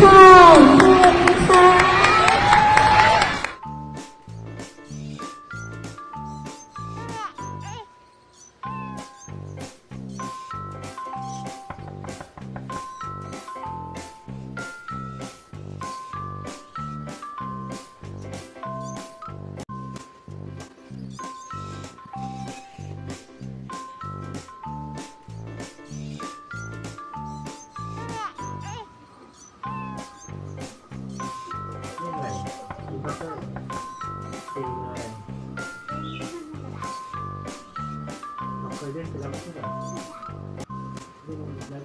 Wow.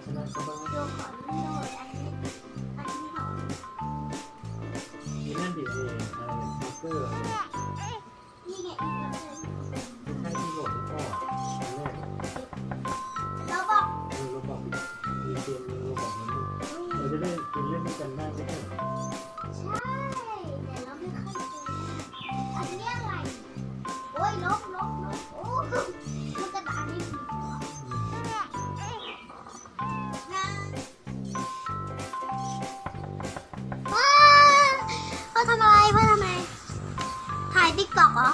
就好运到了大家 ทำอะไรเพื่อทำไม ถ่ายติ๊กต็อกเหรอ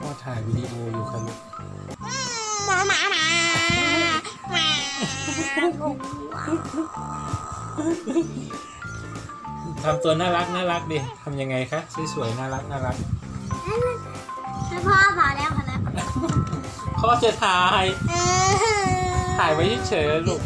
ก็ถ่ายวิดีโออยู่ครับลูกมหมาหมาหมาหมาทำตัวน่ารักน่ารักดิทำยังไงคะสวยสวยน่ารักน่ารักแล้วพ่อพอแล้วพอแล้วพ่อจะถ่ายถ่ายไว้เฉยๆลูก